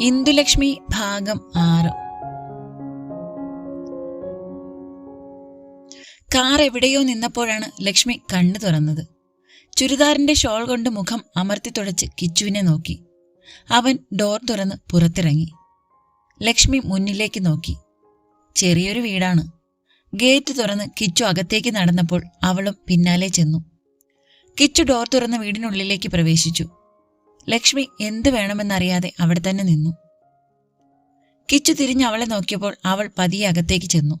ഇന്ദുലക്ഷ്മി ഭാഗം ആറ്. കാർ എവിടെയോ നിന്നപ്പോഴാണ് ലക്ഷ്മി കണ്ണു തുറന്നത്. ചുരിദാറിന്റെ ഷോൾ കൊണ്ട് മുഖം അമർത്തി തുടച്ച് കിച്ചുവിനെ നോക്കി. അവൻ ഡോർ തുറന്ന് പുറത്തിറങ്ങി. ലക്ഷ്മി മുന്നിലേക്ക് നോക്കി. ചെറിയൊരു വീടാണ്. ഗേറ്റ് തുറന്ന് കിച്ചു അകത്തേക്ക് നടന്നപ്പോൾ അവളും പിന്നാലെ ചെന്നു. കിച്ചു ഡോർ തുറന്ന് വീടിനുള്ളിലേക്ക് പ്രവേശിച്ചു. ലക്ഷ്മി എന്ത് വേണമെന്നറിയാതെ അവിടെ തന്നെ നിന്നു. കിച്ചു തിരിഞ്ഞ് അവളെ നോക്കിയപ്പോൾ അവൾ പതിയെ അകത്തേക്ക് ചെന്നു.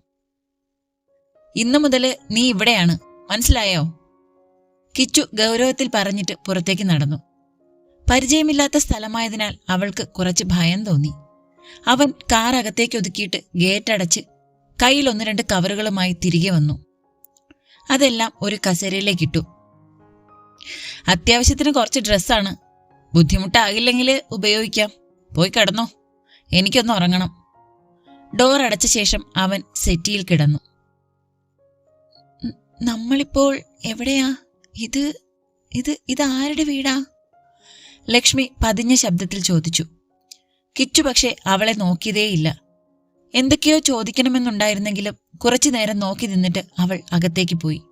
ഇന്നു മുതൽ നീ ഇവിടെയാണ്. മനസ്സിലായോ? കിച്ചു ഗൗരവത്തിൽ പറഞ്ഞിട്ട് പുറത്തേക്ക് നടന്നു. പരിചയമില്ലാത്ത സ്ഥലമായതിനാൽ അവൾക്ക് കുറച്ച് ഭയം തോന്നി. അവൻ കാർ അകത്തേക്ക് ഒതുക്കിയിട്ട് ഗേറ്റ് അടച്ച് കയ്യിൽ ഒന്ന് രണ്ട് കവറുകളുമായി തിരികെ വന്നു. അതെല്ലാം ഒരു കസേരയിലേക്കിട്ടു അത്യാവശ്യത്തിന് കുറച്ച് ഡ്രസ്സാണ്. ബുദ്ധിമുട്ടാകില്ലെങ്കിൽ ഉപയോഗിക്കാം. പോയി കിടന്നോ. എനിക്കൊന്ന് ഉറങ്ങണം. ഡോർ അടച്ച ശേഷം അവൻ സെറ്റിയിൽ കിടന്നു. നമ്മളിപ്പോൾ എവിടെയാ? ഇത് ഇത് ഇത് ആരുടെ വീടാ? ലക്ഷ്മി പതിഞ്ഞ ശബ്ദത്തിൽ ചോദിച്ചു. കിച്ചു പക്ഷേ അവളെ നോക്കിയതേയില്ല. എന്തൊക്കെയോ ചോദിക്കണമെന്നുണ്ടായിരുന്നെങ്കിലും കുറച്ചു നേരം നോക്കി നിന്നിട്ട് അവൾ അകത്തേക്ക് പോയി.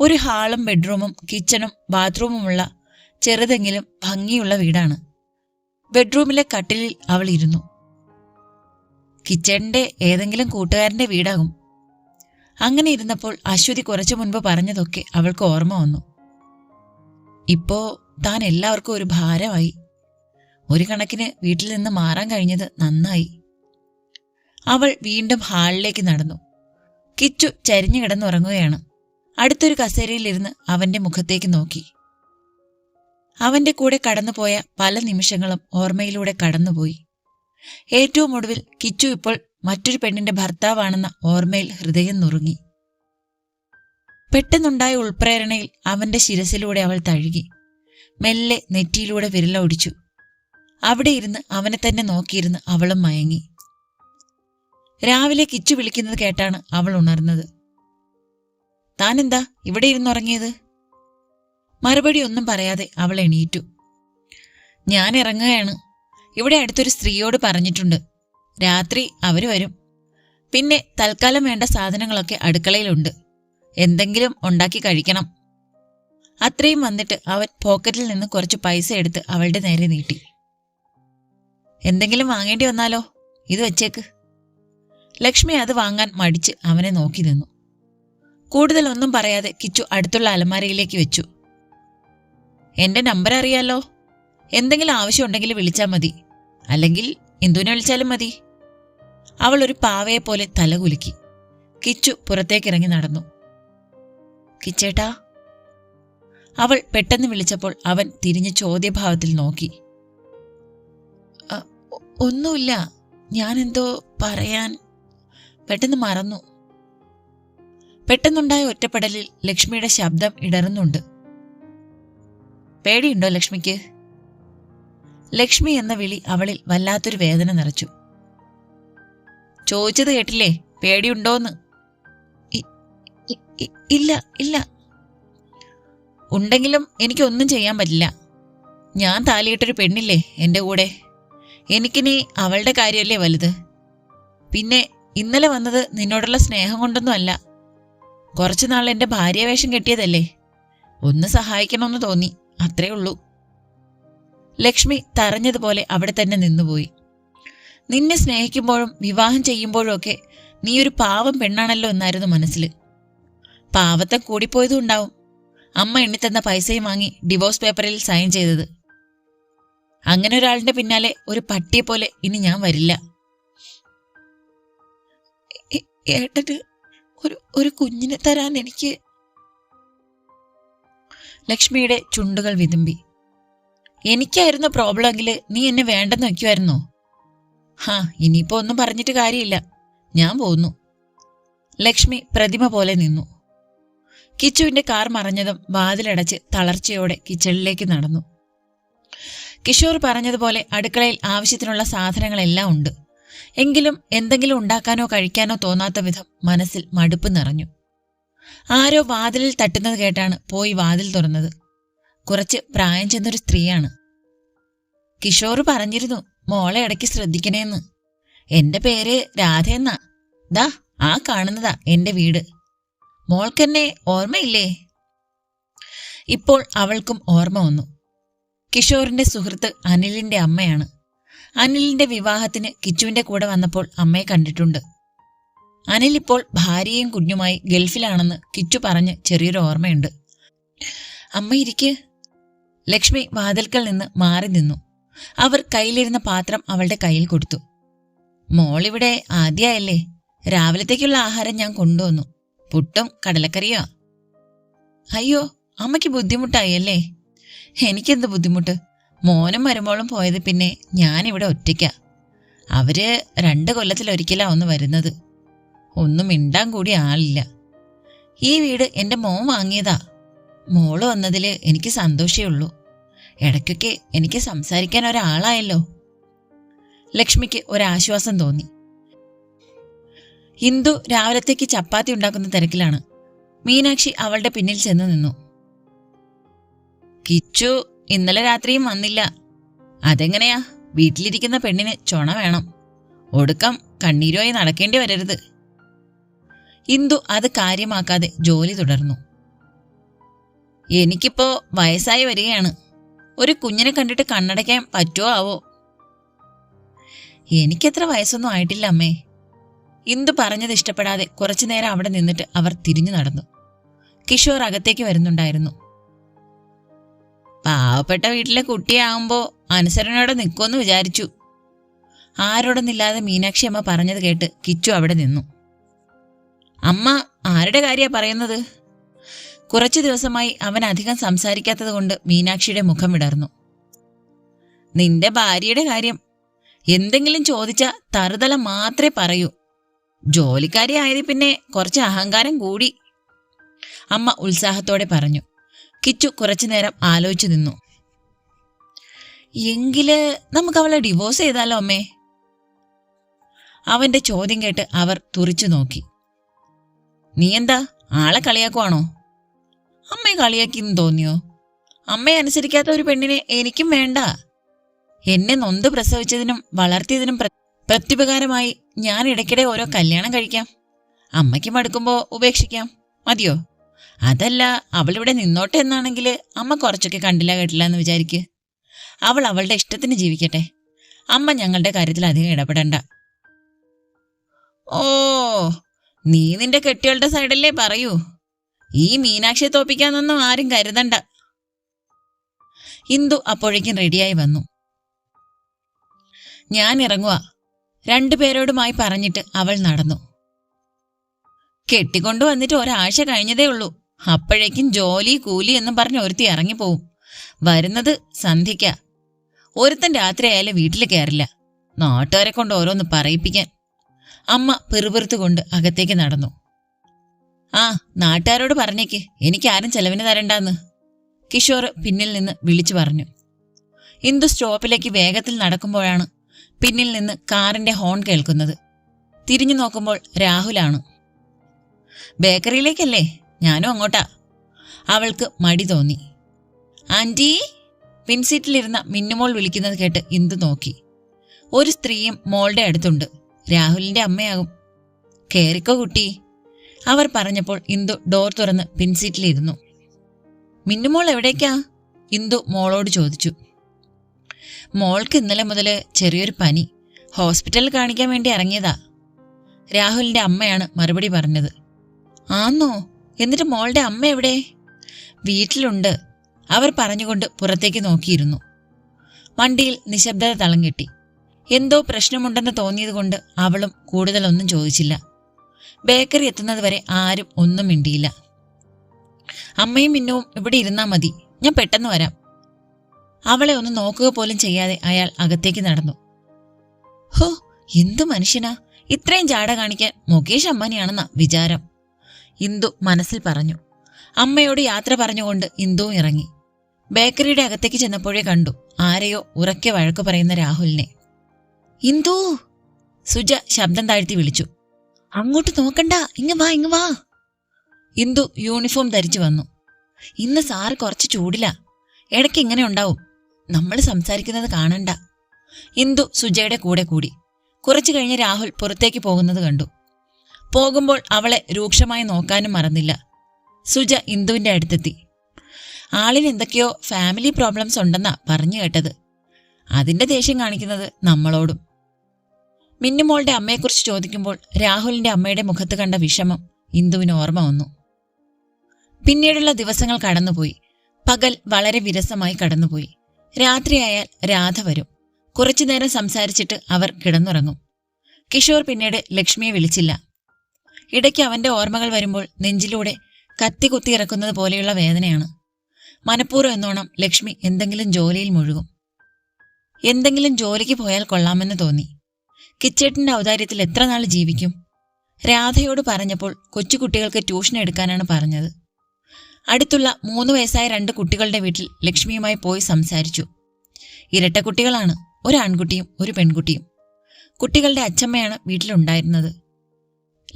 ഒരു ഹാളും ബെഡ്റൂമും കിച്ചണും ബാത്റൂമുമുള്ള ചെറുതെങ്കിലും ഭംഗിയുള്ള വീടാണ്. ബെഡ്റൂമിലെ കട്ടിലിൽ അവൾ ഇരുന്നു. കിച്ചണിന്റെ ഏതെങ്കിലും കൂട്ടുകാരന്റെ വീടാകും. അങ്ങനെ ഇരുന്നപ്പോൾ അശ്വതി കുറച്ചു മുൻപ് പറഞ്ഞതൊക്കെ അവൾക്ക് ഓർമ്മ വന്നു. ഇപ്പോ താൻ എല്ലാവർക്കും ഒരു ഭാരമായി. ഒരു കണക്കിന് വീട്ടിൽ നിന്ന് മാറാൻ കഴിഞ്ഞത് നന്നായി. അവൾ വീണ്ടും ഹാളിലേക്ക് നടന്നു. കിച്ചു ചരിഞ്ഞു കിടന്നുറങ്ങുകയാണ്. അടുത്തൊരു കസേരയിലിരുന്ന് അവന്റെ മുഖത്തേക്ക് നോക്കി. അവന്റെ കൂടെ കടന്നുപോയ പല നിമിഷങ്ങളും ഓർമ്മയിലൂടെ കടന്നുപോയി. ഏറ്റവും ഒടുവിൽ കിച്ചു ഇപ്പോൾ മറ്റൊരു പെണ്ണിന്റെ ഭർത്താവാണെന്ന ഓർമ്മയിൽ ഹൃദയം നുറുങ്ങി. പെട്ടെന്നുണ്ടായ ഉൾപ്രേരണയിൽ അവന്റെ ശിരസിലൂടെ അവൾ തഴുകി. മെല്ലെ നെറ്റിയിലൂടെ വിരലൊടിച്ചു. അവിടെ ഇരുന്ന് അവനെ തന്നെ നോക്കിയിരുന്ന് അവളും മയങ്ങി. രാവിലെ കിച്ചു വിളിക്കുന്നത് കേട്ടാണ് അവൾ ഉണർന്നത്. താനെന്താ? ഇവിടെ ഇരുന്നുറങ്ങിയത് മറുപടി ഒന്നും പറയാതെ അവൾ എണീറ്റു. ഞാൻ ഇറങ്ങുകയാണ്. ഇവിടെ അടുത്തൊരു സ്ത്രീയോട് പറഞ്ഞിട്ടുണ്ട്. രാത്രി അവർ വരും. പിന്നെ തൽക്കാലം വേണ്ട സാധനങ്ങളൊക്കെ അടുക്കളയിലുണ്ട്. എന്തെങ്കിലും ഉണ്ടാക്കി കഴിക്കണം. അത്രയും വന്നിട്ട് അവൻ പോക്കറ്റിൽ നിന്ന് കുറച്ച് പൈസ എടുത്ത് അവളുടെ നേരെ നീട്ടി. എന്തെങ്കിലും വാങ്ങേണ്ടി വന്നാലോ? ഇത് വെച്ചേക്ക്. ലക്ഷ്മി അത് വാങ്ങാൻ മടിച്ച് അവനെ നോക്കി നിന്നു. കൂടുതൽ ഒന്നും പറയാതെ കിച്ചു അടുത്തുള്ള അലമാരയിലേക്ക് വെച്ചു. എന്റെ നമ്പർ അറിയാലോ. എന്തെങ്കിലും ആവശ്യമുണ്ടെങ്കിൽ വിളിച്ചാൽ മതി. അല്ലെങ്കിൽ ഇന്ദുവിനെ വിളിച്ചാലും മതി. അവൾ ഒരു പാവയെ പോലെ തലകുലുക്കി കിച്ചു പുറത്തേക്കിറങ്ങി നടന്നു. കിച്ചേട്ടാ. അവൾ പെട്ടെന്ന് വിളിച്ചപ്പോൾ അവൻ തിരിഞ്ഞ് ചോദ്യഭാവത്തിൽ നോക്കി. ഒന്നുമില്ല. ഞാനെന്തോ പറയാൻ പെട്ടെന്ന് മറന്നു. പെട്ടെന്നുണ്ടായ ഒറ്റപ്പെടലിൽ ലക്ഷ്മിയുടെ ശബ്ദം ഇടറുന്നുണ്ട്. പേടിയുണ്ടോ ലക്ഷ്മിക്ക്? ലക്ഷ്മി എന്ന വിളി അവളിൽ വല്ലാത്തൊരു വേദന നിറച്ചു. ചോദിച്ചത് കേട്ടില്ലേ? പേടിയുണ്ടോന്ന്? ഇല്ല ഇല്ല. ഉണ്ടെങ്കിലും എനിക്കൊന്നും ചെയ്യാൻ പറ്റില്ല. ഞാൻ താലിയിട്ടൊരു പെണ്ണില്ലേ എന്റെ കൂടെ? എനിക്കിനി അവളുടെ കാര്യമല്ലേ വലുത്? പിന്നെ ഇന്നലെ വന്നത് നിന്നോടുള്ള സ്നേഹം കൊണ്ടൊന്നും അല്ല. കുറച്ചു നാൾ എന്റെ ഭാര്യാവേഷം കെട്ടിയതല്ലേ? ഒന്ന് സഹായിക്കണമെന്ന് തോന്നി. അത്രേ ഉള്ളൂ. ലക്ഷ്മി തറഞ്ഞതുപോലെ അവിടെ തന്നെ നിന്നുപോയി. നിന്നെ സ്നേഹിക്കുമ്പോഴും വിവാഹം ചെയ്യുമ്പോഴും ഒക്കെ നീ ഒരു പാവം പെണ്ണാണല്ലോ എന്നായിരുന്നു മനസ്സിൽ. പാവത്തെ കൂടിപ്പോയതും ഉണ്ടാവും. അമ്മ എണ്ണിത്തന്ന പൈസയും വാങ്ങി ഡിവോഴ്സ് പേപ്പറിൽ സൈൻ ചെയ്തത്. അങ്ങനെ ഒരാളിന്റെ പിന്നാലെ ഒരു പട്ടിയെ പോലെ ഇനി ഞാൻ വരില്ല. ഏട്ടന് ഒരു ഒരു കുഞ്ഞിനെ തരാൻ എനിക്ക് ലക്ഷ്മിയുടെ ചുണ്ടുകൾ വിതുമ്പി. എനിക്കായിരുന്നു പ്രോബ്ലം എങ്കിൽ നീ എന്നെ വേണ്ടെന്ന് വെക്കുമായിരുന്നോ ഹാ ഇനിയിപ്പോ ഒന്നും പറഞ്ഞിട്ട് കാര്യമില്ല. ഞാൻ പോന്നു. ലക്ഷ്മി പ്രതിമ പോലെ നിന്നു. കിച്ചുവിന്റെ കാർ മറഞ്ഞതും വാതിലടച്ച് തളർച്ചയോടെ കിച്ചണിലേക്ക് നടന്നു. കിഷോർ പറഞ്ഞതുപോലെ അടുക്കളയിൽ ആവശ്യത്തിനുള്ള സാധനങ്ങളെല്ലാം ഉണ്ട്. എങ്കിലും എന്തെങ്കിലും ഉണ്ടാക്കാനോ കഴിക്കാനോ തോന്നാത്ത വിധം മനസ്സിൽ മടുപ്പ് നിറഞ്ഞു. ആരോ വാതിലിൽ തട്ടുന്നത് കേട്ടാണ് പോയി വാതിൽ തുറന്നത്. കുറച്ച് പ്രായം ചെന്നൊരു സ്ത്രീയാണ്. കിഷോർ പറഞ്ഞിരുന്നു മോളെ ഇടയ്ക്ക് ശ്രദ്ധിക്കണേന്ന്. എന്റെ പേര് രാധയെന്നാ ദാ ആ കാണുന്നതാ എന്റെ വീട്. മോൾക്കെന്നെ ഓർമ്മയില്ലേ? ഇപ്പോൾ അവൾക്കും ഓർമ്മ വന്നു. കിഷോറിന്റെ സുഹൃത്ത് അനിലിന്റെ അമ്മയാണ്. അനിലിന്റെ വിവാഹത്തിന് കിച്ചുവിന്റെ കൂടെ വന്നപ്പോൾ അമ്മയെ കണ്ടിട്ടുണ്ട്. അനിൽ ഇപ്പോൾ ഭാര്യയും കുഞ്ഞുമായി ഗൾഫിലാണെന്ന് കിച്ചു പറഞ്ഞ് ചെറിയൊരു ഓർമ്മയുണ്ട്. അമ്മ ഇരിക്ക്. ലക്ഷ്മി വാതിൽക്കൽ നിന്ന് മാറി നിന്നു. അവർ കയ്യിലിരുന്ന പാത്രം അവളുടെ കയ്യിൽ കൊടുത്തു. മോളിവിടെ ആദ്യമായല്ലേ രാവിലത്തേക്കുള്ള ആഹാരം ഞാൻ കൊണ്ടുവന്നു. പുട്ടും കടലക്കറിയോ അയ്യോ അമ്മയ്ക്ക് ബുദ്ധിമുട്ടായി അല്ലേ എനിക്കെന്ത് ബുദ്ധിമുട്ട്? മോനും മരുമോളും പോയത് പിന്നെ ഞാനിവിടെ ഒറ്റയ്ക്ക. അവർ രണ്ട് കൊല്ലത്തിലൊരിക്കലാ ഒന്ന് വരുന്നത്. ഒന്നും മിണ്ടാൻ കൂടി ആളില്ല. ഈ വീട് എന്റെ മോൻ വാങ്ങിയതാ. മോൾ വന്നതിൽ എനിക്ക് സന്തോഷേ ഉള്ളൂ. ഇടയ്ക്കൊക്കെ എനിക്ക് സംസാരിക്കാൻ ഒരാളായല്ലോ. ലക്ഷ്മിക്ക് ഒരാശ്വാസം തോന്നി. ഹിന്ദു രാവിലത്തേക്ക് ചപ്പാത്തി ഉണ്ടാക്കുന്ന തിരക്കിലാണ്. മീനാക്ഷി അവളുടെ പിന്നിൽ ചെന്ന് നിന്നു. കിച്ചു ഇന്നലെ രാത്രിയും വന്നില്ല. അതെങ്ങനെയാ? വീട്ടിലിരിക്കുന്ന പെണ്ണിന് ചൊണ വേണം. ഒടുക്കം കണ്ണീരുമായി നടക്കേണ്ടി വരരുത്. ഇന്ദു അത് കാര്യമാക്കാതെ ജോലി തുടർന്നു. എനിക്കിപ്പോ വയസ്സായി വരികയാണ്. ഒരു കുഞ്ഞിനെ കണ്ടിട്ട് കണ്ണടയ്ക്കാൻ പറ്റുമോ ആവോ? എനിക്കത്ര വയസ്സൊന്നും ആയിട്ടില്ല അമ്മേ. ഇന്ദു പറഞ്ഞത് ഇഷ്ടപ്പെടാതെ കുറച്ചു നേരം അവിടെ നിന്നിട്ട് അവർ തിരിഞ്ഞു നടന്നു. കിഷോർ അകത്തേക്ക് വരുന്നുണ്ടായിരുന്നു. പാവപ്പെട്ട വീട്ടിലെ കുട്ടിയാവുമ്പോ അനുസരണയോടെ നിൽക്കുമെന്ന് വിചാരിച്ചു. ആരോടൊന്നില്ലാതെ മീനാക്ഷി അമ്മ പറഞ്ഞത് കേട്ട് കിച്ചു അവിടെ നിന്നു. അമ്മ ആരുടെ കാര്യമാണ് പറയുന്നത്? കുറച്ചു ദിവസമായി അവൻ അധികം സംസാരിക്കാത്തത് കൊണ്ട് മീനാക്ഷിയുടെ മുഖം വിടർന്നു. നിന്റെ ഭാര്യയുടെ കാര്യം എന്തെങ്കിലും ചോദിച്ച തറുതല മാത്രമേ പറയൂ. ജോലിക്കാരി ആയത് പിന്നെ കുറച്ച് അഹങ്കാരം കൂടി. അമ്മ ഉത്സാഹത്തോടെ പറഞ്ഞു. കിച്ചു കുറച്ചു നേരം ആലോചിച്ചു നിന്നു. എങ്കിൽ നമുക്ക് അവളെ ഡിവോഴ്സ് ചെയ്താലോ അമ്മേ? അവന്റെ ചോദ്യം കേട്ട് അവർ തുറിച്ചു നോക്കി. നീ എന്താ ആളെ കളിയാക്കുവാണോ? അമ്മയെ കളിയാക്കിന്ന് തോന്നിയോ? അമ്മയെ അനുസരിക്കാത്ത ഒരു പെണ്ണിനെ എനിക്കും വേണ്ട. എന്നെ നൊന്ത് പ്രസവിച്ചതിനും വളർത്തിയതിനും പ്ര- പ്രത്യുപകാരമായി ഞാൻ ഇടയ്ക്കിടെ ഓരോ കല്യാണം കഴിക്കാം. അമ്മയ്ക്ക് മടുക്കുമ്പോൾ ഉപേക്ഷിക്കാം. മതിയോ? അതല്ല അവളിവിടെ നിന്നോട്ടെ എന്നാണെങ്കിൽ അമ്മ കുറച്ചൊക്കെ കണ്ടില്ല കേട്ടില്ല എന്ന് വിചാരിക്ക്. അവൾ അവളുടെ ഇഷ്ടത്തിന് ജീവിക്കട്ടെ. അമ്മ ഞങ്ങളുടെ കാര്യത്തിൽ അധികം ഇടപെടണ്ട. ഓ നീ നിന്റെ കെട്ടികളുടെ സൈഡല്ലേ പറയൂ. ഈ മീനാക്ഷിയെ തോപ്പിക്കാന്നൊന്നും ആരും കരുതണ്ട. ഇന്ദു അപ്പോഴേക്കും റെഡിയായി വന്നു. ഞാൻ ഇറങ്ങുക രണ്ടുപേരോടുമായി പറഞ്ഞിട്ട് അവൾ നടന്നു. കെട്ടിക്കൊണ്ടു വന്നിട്ട് ഒരാഴ്ച കഴിഞ്ഞതേ ഉള്ളൂ. അപ്പോഴേക്കും ജോലി കൂലി എന്നും പറഞ്ഞ് ഒരുത്തി ഇറങ്ങിപ്പോവും. വരുന്നത് സന്ധ്യയ്ക്ക. ഒരുത്തൻ രാത്രിയായാലും വീട്ടിൽ കയറില്ല നാട്ടുകാരെ കൊണ്ട് ഓരോന്ന് പറയിപ്പിക്കാൻ. അമ്മ പെറുപെറുത്തുകൊണ്ട് അകത്തേക്ക് നടന്നു. ആ നാട്ടുകാരോട് പറഞ്ഞേക്ക്. എനിക്ക് ആരും ചെലവിന് തരണ്ടാന്ന്. കിഷോർ പിന്നിൽ നിന്ന് വിളിച്ചു പറഞ്ഞു. ഇന്ദു സ്റ്റോപ്പിലേക്ക് വേഗത്തിൽ നടക്കുമ്പോഴാണ് പിന്നിൽ നിന്ന് കാറിന്റെ ഹോൺ കേൾക്കുന്നത്. തിരിഞ്ഞു നോക്കുമ്പോൾ രാഹുലാണ്. ബേക്കറിയിലേക്കല്ലേ? ഞാനും അങ്ങോട്ടാ. അവൾക്ക് മടി തോന്നി. ആന്റി? പിൻസീറ്റിലിരുന്ന മിന്നുമോൾ വിളിക്കുന്നത് കേട്ട് ഇന്ദു നോക്കി. ഒരു സ്ത്രീയും മോളുടെ അടുത്തുണ്ട്. രാഹുലിന്റെ അമ്മയാകും. കേറിക്കോ കുട്ടി. അവർ പറഞ്ഞപ്പോൾ ഇന്ദു ഡോർ തുറന്ന് പിൻസീറ്റിലിരുന്നു മിന്നുമോൾ എവിടേക്കാ? ഇന്ദു മോളോട് ചോദിച്ചു. മോൾക്ക് ഇന്നലെ മുതൽ ചെറിയൊരു പനി. ഹോസ്പിറ്റലിൽ കാണിക്കാൻ വേണ്ടി ഇറങ്ങിയതാ. രാഹുലിന്റെ അമ്മയാണ് മറുപടി പറഞ്ഞത്. ആന്നോ എന്നിട്ട് മോളുടെ അമ്മ എവിടെ? വീട്ടിലുണ്ട്. അവർ പറഞ്ഞുകൊണ്ട് പുറത്തേക്ക് നോക്കിയിരുന്നു. വണ്ടിയിൽ നിശബ്ദത തളം കെട്ടി എന്തോ പ്രശ്നമുണ്ടെന്ന് തോന്നിയതുകൊണ്ട് അവളും കൂടുതലൊന്നും ചോദിച്ചില്ല. ബേക്കറി എത്തുന്നതുവരെ ആരും ഒന്നും മിണ്ടിയില്ല. അമ്മയും മിന്നുവും ഇവിടെ ഇരുന്നാ മതി. ഞാൻ പെട്ടെന്ന് വരാം. അവളെ ഒന്ന് നോക്കുക പോലും ചെയ്യാതെ അയാൾ അകത്തേക്ക് നടന്നു. ഹോ എന്തു മനുഷ്യനാ? ഇത്രയും ജാട കാണിക്കാൻ മുകേഷ് അമ്മാനിയാണെന്ന വിചാരം. ഇന്ദു മനസ്സിൽ പറഞ്ഞു. അമ്മയോട് യാത്ര പറഞ്ഞുകൊണ്ട് ഇന്ദുവും ഇറങ്ങി. ബേക്കറിയുടെ അകത്തേക്ക് ചെന്നപ്പോഴേ കണ്ടു. ആരെയോ ഉറക്കെ വഴക്കു പറയുന്ന രാഹുലിനെ. ഇന്ദു. സുജ ശബ്ദം താഴ്ത്തി വിളിച്ചു. അങ്ങോട്ട് നോക്കണ്ട. ഇങ്ങ വാ ഇങ്ങ വാ. ഇന്ദു യൂണിഫോം ധരിച്ചു വന്നു. ഇന്ന് സാറ് കുറച്ച് ചൂടില്ല ഇടയ്ക്ക് ഇങ്ങനെ ഉണ്ടാവും. നമ്മൾ സംസാരിക്കുന്നത് കാണണ്ട. ഇന്ദു സുജയുടെ കൂടെ കൂടി. കുറച്ചു കഴിഞ്ഞ് രാഹുൽ പുറത്തേക്ക് പോകുന്നത് കണ്ടു. പോകുമ്പോൾ അവളെ രൂക്ഷമായി നോക്കാനും മറന്നില്ല. സുജ ഇന്ദുവിന്റെ അടുത്തെത്തി. ആളിന് എന്തൊക്കെയോ ഫാമിലി പ്രോബ്ലംസ് ഉണ്ടെന്നാ പറഞ്ഞു കേട്ടത്. അതിന്റെ ദേഷ്യം കാണിക്കുന്നത് നമ്മളോടും. മിന്നുമോളുടെ അമ്മയെക്കുറിച്ച് ചോദിക്കുമ്പോൾ രാഹുലിന്റെ അമ്മയുടെ മുഖത്ത് കണ്ട വിഷമം ഇന്ദുവിന് ഓർമ്മ വന്നു. പിന്നീടുള്ള ദിവസങ്ങൾ കടന്നുപോയി. പകൽ വളരെ വിരസമായി കടന്നുപോയി. രാത്രിയായാൽ രാധ വരും. കുറച്ചു നേരം സംസാരിച്ചിട്ട് അവർ കിടന്നുറങ്ങും. കിഷോർ പിന്നീട് ലക്ഷ്മിയെ വിളിച്ചില്ല. ഇടയ്ക്ക് അവന്റെ ഓർമ്മകൾ വരുമ്പോൾ നെഞ്ചിലൂടെ കത്തി കുത്തി ഇറക്കുന്നത് പോലെയുള്ള വേദനയാണ്. മനഃപൂർവം എന്നോണം ലക്ഷ്മി എന്തെങ്കിലും ജോലിയിൽ മുഴുകും. എന്തെങ്കിലും ജോലിക്ക് പോയാൽ കൊള്ളാമെന്ന് തോന്നി. കിച്ചേട്ടിന്റെ ഔദാര്യത്തിൽ എത്ര നാൾ ജീവിക്കും? രാധയോട് പറഞ്ഞപ്പോൾ കൊച്ചുകുട്ടികൾക്ക് ട്യൂഷൻ എടുക്കാനാണ് പറഞ്ഞത്. അടുത്തുള്ള മൂന്ന് വയസ്സായ രണ്ട് കുട്ടികളുടെ വീട്ടിൽ ലക്ഷ്മിയുമായി പോയി സംസാരിച്ചു. ഇരട്ട കുട്ടികളാണ്. ഒരു ആൺകുട്ടിയും ഒരു പെൺകുട്ടിയും. കുട്ടികളുടെ അച്ചമ്മയാണ് വീട്ടിലുണ്ടായിരുന്നത്.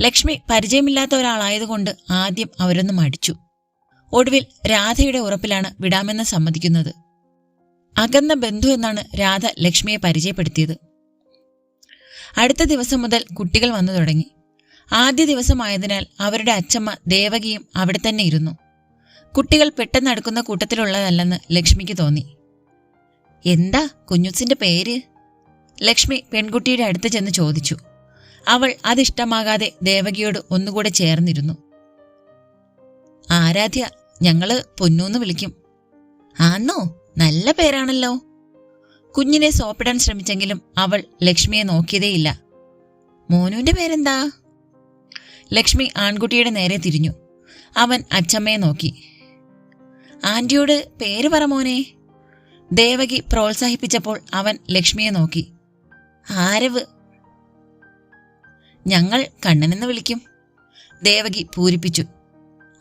ലക്ഷ്മി പരിചയമില്ലാത്ത ഒരാളായതുകൊണ്ട് ആദ്യം അവരൊന്ന് മടിച്ചു. ഒടുവിൽ രാധയുടെ ഉറപ്പിലാണ് വിടാമെന്ന് സമ്മതിക്കുന്നത്. അകന്ന ബന്ധു എന്നാണ് രാധ ലക്ഷ്മിയെ പരിചയപ്പെടുത്തിയത്. അടുത്ത ദിവസം മുതൽ കുട്ടികൾ വന്നു തുടങ്ങി. ആദ്യ ദിവസമായതിനാൽ അവരുടെ അച്ഛമ്മ ദേവകിയും അവിടെ തന്നെ ഇരുന്നു. കുട്ടികൾ പെട്ടെന്ന് അടുക്കുന്ന കൂട്ടത്തിലുള്ളതല്ലെന്ന് ലക്ഷ്മിക്ക് തോന്നി. എന്താ കുഞ്ഞുസിന്റെ പേര്? ലക്ഷ്മി പെൺകുട്ടിയുടെ അടുത്ത് ചെന്ന് ചോദിച്ചു. അവൾ അതിഷ്ടമാകാതെ ദേവകിയോട് ഒന്നുകൂടെ ചേർന്നിരുന്നു. ആരാധ്യ ഞങ്ങൾ പൊന്നൂന്ന് വിളിക്കും. ആന്നോ നല്ല പേരാണല്ലോ. കുഞ്ഞിനെ സോപ്പിടാൻ ശ്രമിച്ചെങ്കിലും അവൾ ലക്ഷ്മിയെ നോക്കിയതേയില്ല. മോനുവിന്റെ പേരെന്താ? ലക്ഷ്മി ആൺകുട്ടിയുടെ നേരെ തിരിഞ്ഞു. അവൻ അച്ചമ്മയെ നോക്കി. ആന്റിയോട് പേര് പറ മോനെ. ദേവകി പ്രോത്സാഹിപ്പിച്ചപ്പോൾ അവൻ ലക്ഷ്മിയെ നോക്കി. ആരവ്? ഞങ്ങൾ കണ്ണനെന്ന് വിളിക്കും. ദേവകി പൂരിപ്പിച്ചു.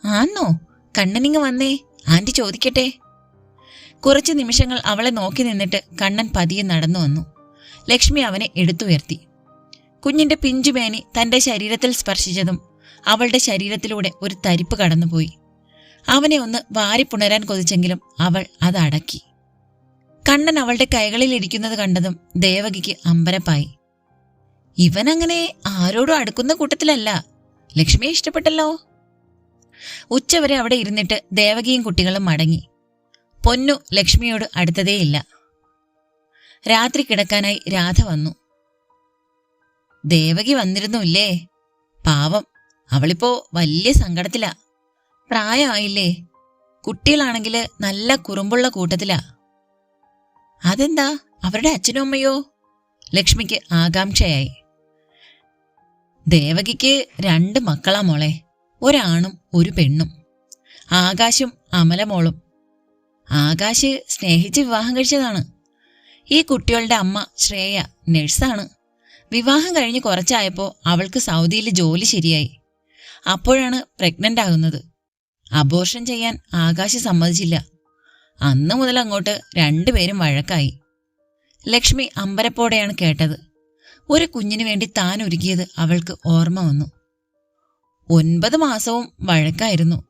ആന്നോ കണ്ണനിങ് വന്നേ. ആന്റി ചോദിക്കട്ടെ. കുറച്ച് നിമിഷങ്ങൾ അവളെ നോക്കി നിന്നിട്ട് കണ്ണൻ പതിയെ നടന്നു വന്നു. ലക്ഷ്മി അവനെ എടുത്തുയർത്തി. കുഞ്ഞിന്റെ പിഞ്ചുമേനി തന്റെ ശരീരത്തിൽ സ്പർശിച്ചതും അവളുടെ ശരീരത്തിലൂടെ ഒരു തരിപ്പ് കടന്നുപോയി. അവനെ ഒന്ന് വാരിപ്പുണരാൻ കൊതിച്ചെങ്കിലും അവൾ അത് അടക്കി. കണ്ണൻ അവളുടെ കൈകളിൽ ഇരിക്കുന്നത് കണ്ടതും ദേവകിക്ക് അമ്പരപ്പായി. ഇവനങ്ങനെ ആരോടും അടുക്കുന്ന കൂട്ടത്തിലല്ല. ലക്ഷ്മിയെ ഇഷ്ടപ്പെട്ടല്ലോ. ഉച്ചവരെ അവിടെ ഇരുന്നിട്ട് ദേവകിയും കുട്ടികളും മടങ്ങി. പൊന്നു ലക്ഷ്മിയോട് അടുത്തതേയില്ല രാത്രി കിടക്കാനായി രാധ വന്നു. ദേവകി വന്നിരുന്നുല്ലേ? പാവം അവളിപ്പോ വലിയ സങ്കടത്തിലാ. പ്രായമായില്ലേ? കുട്ടികളാണെങ്കിൽ നല്ല കുറുമ്പുള്ള കൂട്ടത്തിലാ. അതെന്താ? അവരുടെ അച്ഛനും അമ്മയോ? ലക്ഷ്മിക്ക് ആകാംക്ഷയായി. ദേവകിക്ക് രണ്ട് മക്കളാ മോളെ. ഒരാണും ഒരു പെണ്ണും. ആകാശും അമലമോളും. ആകാശ് സ്നേഹിച്ച് വിവാഹം കഴിച്ചതാണ്. ഈ കുട്ടികളുടെ അമ്മ ശ്രേയ നഴ്സാണ്. വിവാഹം കഴിഞ്ഞ് കുറച്ചായപ്പോൾ അവൾക്ക് സൗദിയിൽ ജോലി ശരിയായി. അപ്പോഴാണ് പ്രഗ്നന്റ് ആകുന്നത്. അബോർഷൻ ചെയ്യാൻ ആകാശ് സമ്മതിച്ചില്ല. അന്ന് മുതൽ അങ്ങോട്ട് രണ്ടുപേരും വഴക്കായി. ലക്ഷ്മി അമ്പരപ്പോടെയാണ് കേട്ടത്. ഒരു കുഞ്ഞിനു വേണ്ടി താൻ ഒരുക്കിയത് അവൾക്ക് ഓർമ്മ വന്നു. ഒൻപത് മാസവും വഴക്കായിരുന്നു.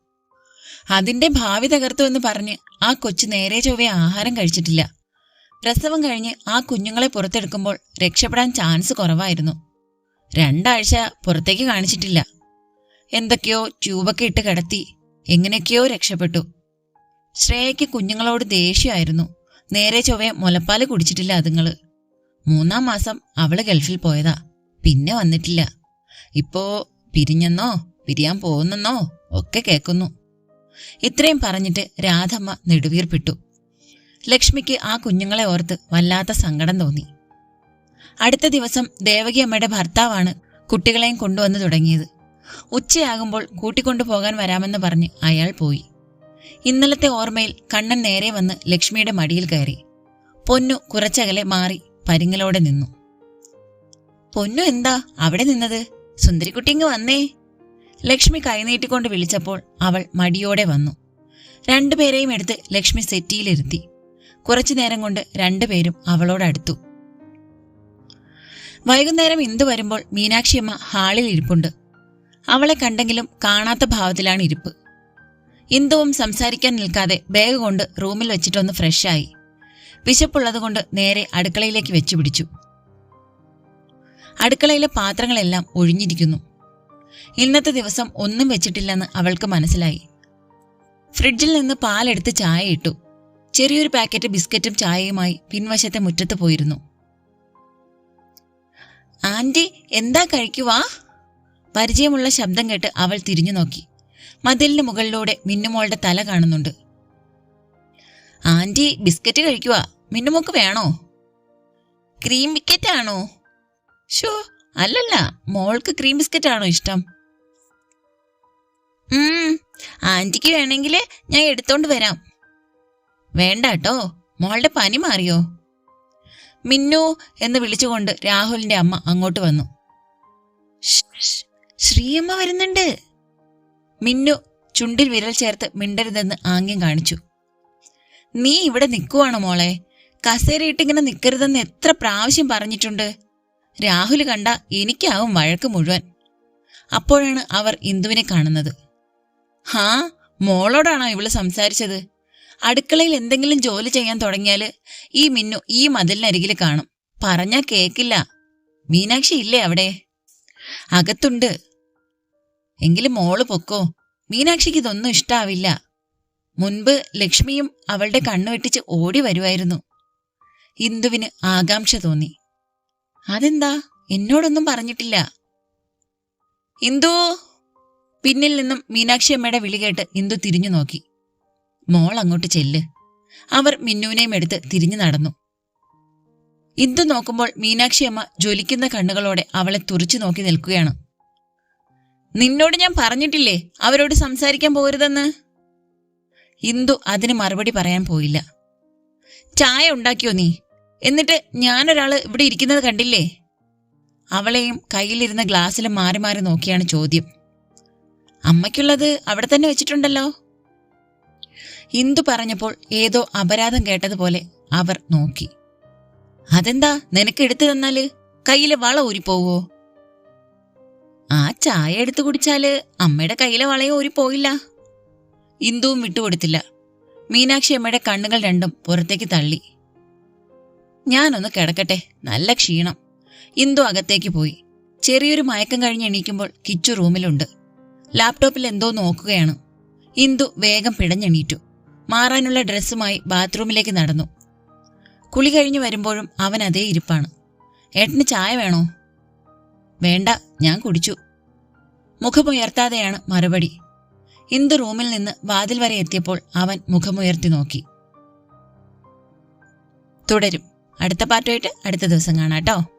അതിന്റെ ഭാവി തകർത്തു എന്ന് പറഞ്ഞ് ആ കൊച്ചു നേരെ ചൊവ്വേ ആഹാരം കഴിച്ചിട്ടില്ല. പ്രസവം കഴിഞ്ഞ് ആ കുഞ്ഞുങ്ങളെ പുറത്തെടുക്കുമ്പോൾ രക്ഷപ്പെടാൻ ചാൻസ് കുറവായിരുന്നു. രണ്ടാഴ്ച പുറത്തേക്ക് കാണിച്ചിട്ടില്ല. എന്തൊക്കെയോ ട്യൂബൊക്കെ ഇട്ട് കിടത്തി എങ്ങനെയൊക്കെയോ രക്ഷപ്പെട്ടു. ശ്രേയയ്ക്ക് കുഞ്ഞുങ്ങളോട് ദേഷ്യമായിരുന്നു. നേരെ ചൊവ്വേ മുലപ്പാൽ കുടിച്ചിട്ടില്ല അതുങ്ങൾ. മൂന്നാം മാസം അവൾ ഗൾഫിൽ പോയതാ. പിന്നെ വന്നിട്ടില്ല. ഇപ്പോ പിരിഞ്ഞെന്നോ പിരിയാൻ പോകുന്നെന്നോ ഒക്കെ കേൾക്കുന്നു. ഇത്രയും പറഞ്ഞിട്ട് രാധമ്മ നെടുവീർപ്പിട്ടു. ലക്ഷ്മിക്ക് ആ കുഞ്ഞുങ്ങളെ ഓർത്ത് വല്ലാത്ത സങ്കടം തോന്നി. അടുത്ത ദിവസം ദേവകി അമ്മയുടെ ഭർത്താവാണ് കുട്ടികളെയും കൊണ്ടുവന്നു തുടങ്ങിയത്. ഉച്ചയാകുമ്പോൾ കൂട്ടിക്കൊണ്ടു പോകാൻ വരാമെന്ന് പറഞ്ഞ് അയാൾ പോയി. ഇന്നലത്തെ ഓർമ്മയിൽ കണ്ണൻ നേരെ വന്ന് ലക്ഷ്മിയുടെ മടിയിൽ കയറി. പൊന്നു കുറച്ചകലെ മാറി പരിങ്ങലോടെ നിന്നു. പൊന്നു എന്താ? അവിടെ നിന്നത്? സുന്ദരിക്കുട്ടി വന്നേ. ലക്ഷ്മി കൈനീട്ടിക്കൊണ്ട് വിളിച്ചപ്പോൾ അവൾ മടിയോടെ വന്നു. രണ്ടുപേരെയും എടുത്ത് ലക്ഷ്മി സെറ്റിയിലിരുത്തി. കുറച്ചു നേരം കൊണ്ട് രണ്ടുപേരും അവളോടടുത്തു. വൈകുന്നേരം ഇന്ദു വരുമ്പോൾ മീനാക്ഷിയമ്മ ഹാളിൽ ഇരിപ്പുണ്ട്. അവളെ കണ്ടെങ്കിലും കാണാത്ത ഭാവത്തിലാണ് ഇരിപ്പ്. ഇന്ദുവും സംസാരിക്കാൻ നിൽക്കാതെ ബാഗ് കൊണ്ട് റൂമിൽ വെച്ചിട്ടൊന്ന് ഫ്രഷായി വിശപ്പുള്ളതുകൊണ്ട് നേരെ അടുക്കളയിലേക്ക് വെച്ചു പിടിച്ചു അടുക്കളയിലെ പാത്രങ്ങളെല്ലാം ഒഴിഞ്ഞിരിക്കുന്നു. ഇന്നത്തെ ദിവസം ഒന്നും വെച്ചിട്ടില്ലെന്ന് അവൾക്ക് മനസ്സിലായി. ഫ്രിഡ്ജിൽ നിന്ന് പാലെടുത്ത് ചായ ഇട്ടു ചെറിയൊരു പാക്കറ്റ് ബിസ്ക്കറ്റും ചായയുമായി പിൻവശത്തെ മുറ്റത്ത് പോയിരുന്നു. ആന്റി എന്താ കഴിക്കുവാ? പരിചയമുള്ള ശബ്ദം കേട്ട് അവൾ തിരിഞ്ഞു നോക്കി. മതിലിന് മുകളിലൂടെ മിന്നുമോളുടെ തല കാണുന്നുണ്ട്. ആന്റി ബിസ്ക്കറ്റ് കഴിക്കുക മിന്നുമോക്ക് വേണോ? ക്രീം ബിസ്ക്കറ്റ് ആണോ ഷോ അല്ലല്ല. മോൾക്ക് ക്രീം ബിസ്ക്കറ്റ് ആണോ ഇഷ്ടം? ആന്റിക്ക് വേണമെങ്കിൽ ഞാൻ എടുത്തോണ്ട് വരാം. വേണ്ട കേട്ടോ മോളുടെ പനി മാറിയോ? മിന്നു എന്ന് വിളിച്ചുകൊണ്ട് രാഹുലിന്റെ അമ്മ അങ്ങോട്ട് വന്നു. ശ്രീയമ്മ വരുന്നുണ്ട്. മിന്നു ചുണ്ടിൽ വിരൽ ചേർത്ത് മിണ്ടരുതെന്ന് ആംഗ്യം കാണിച്ചു. നീ ഇവിടെ നിൽക്കുവാണോ മോളെ? കസേരയിട്ടിങ്ങനെ നിൽക്കരുതെന്ന് എത്ര പ്രാവശ്യം പറഞ്ഞിട്ടുണ്ട്. രാഹുൽ കണ്ട എനിക്കാവും വഴക്ക് മുഴുവൻ. അപ്പോഴാണ് അവർ ഇന്ദുവിനെ കാണുന്നത്. ഹാ മോളോടാണോ ഇവൾ സംസാരിച്ചത്? അടുക്കളയിൽ എന്തെങ്കിലും ജോലി ചെയ്യാൻ തുടങ്ങിയാൽ ഈ മിന്നു ഈ മതിലിനരികിൽ കാണും. പറഞ്ഞാ കേക്കില്ല. മീനാക്ഷി ഇല്ലേ അവിടെ? അകത്തുണ്ട്. എങ്കിലും മോൾ പൊക്കോ? മീനാക്ഷിക്ക് ഇതൊന്നും ഇഷ്ടാവില്ല. മുൻപ് ലക്ഷ്മിയും അവളുടെ കണ്ണു വെട്ടിച്ച് ഓടി വരുമായിരുന്നു ഇന്ദുവിന് ആകാംക്ഷ തോന്നി. അതെന്താ? എന്നോടൊന്നും പറഞ്ഞിട്ടില്ല. ഇന്ദു! പിന്നിൽ നിന്നും മീനാക്ഷി അമ്മയുടെ വിളി കേട്ട് ഇന്ദു തിരിഞ്ഞു നോക്കി. മോൾ അങ്ങോട്ട് ചെല്ല്. അവർ മിന്നുവിനെയും എടുത്ത് തിരിഞ്ഞു നടന്നു. ഇന്ദു നോക്കുമ്പോൾ മീനാക്ഷി അമ്മ ജ്വലിക്കുന്ന കണ്ണുകളോടെ അവളെ തുറച്ചു നോക്കി നിൽക്കുകയാണ്. നിന്നോട് ഞാൻ പറഞ്ഞിട്ടില്ലേ അവരോട് സംസാരിക്കാൻ പോകരുതെന്ന് ഇന്ദു അതിന് മറുപടി പറയാൻ പോയില്ല. ചായ ഉണ്ടാക്കിയോ നീ? എന്നിട്ട് ഞാനൊരാൾ ഇവിടെ ഇരിക്കുന്നത് കണ്ടില്ലേ? അവളെയും കയ്യിലിരുന്ന ഗ്ലാസ്സിലും മാറി മാറി നോക്കിയാണ് ചോദ്യം. അമ്മയ്ക്കുള്ളത് അവിടെ തന്നെ വെച്ചിട്ടുണ്ടല്ലോ. ഇന്ദു പറഞ്ഞപ്പോൾ ഏതോ അപരാധം കേട്ടതുപോലെ അവർ നോക്കി. അതെന്താ നിനക്ക് എടുത്തു തന്നാൽ? കയ്യിലെ വള ഊരിപ്പോവോ? ആ ചായ എടുത്തു കുടിച്ചാൽ അമ്മയുടെ കയ്യിലെ വളയോ ഊരിപ്പോയില്ല ഇന്ദുവും വിട്ടുകൊടുത്തില്ല. മീനാക്ഷി അമ്മയുടെ കണ്ണുകൾ രണ്ടും പുറത്തേക്ക് തള്ളി. ഞാനൊന്ന് കിടക്കട്ടെ നല്ല ക്ഷീണം. ഇന്ദു അകത്തേക്ക് പോയി. ചെറിയൊരു മയക്കം കഴിഞ്ഞ് എണീക്കുമ്പോൾ കിച്ചു റൂമിലുണ്ട്. ലാപ്ടോപ്പിൽ എന്തോ നോക്കുകയാണ്. ഇന്ദു വേഗം പിടഞ്ഞെണീറ്റു. മാറാനുള്ള ഡ്രസ്സുമായി ബാത്റൂമിലേക്ക് നടന്നു. കുളി കഴിഞ്ഞു വരുമ്പോഴും അവൻ അതേ ഇരിപ്പാണ്. ഏട്ടന് ചായ വേണോ? വേണ്ട ഞാൻ കുടിച്ചു. മുഖമുയർത്താതെയാണ് മറുപടി. ഇന്ദു റൂമിൽ നിന്ന് വാതിൽ വരെ എത്തിയപ്പോൾ അവൻ മുഖമുയർത്തി നോക്കി. തുടരും. അടുത്ത പാട്ടുമായിട്ട് അടുത്ത ദിവസം കാണാം കേട്ടോ.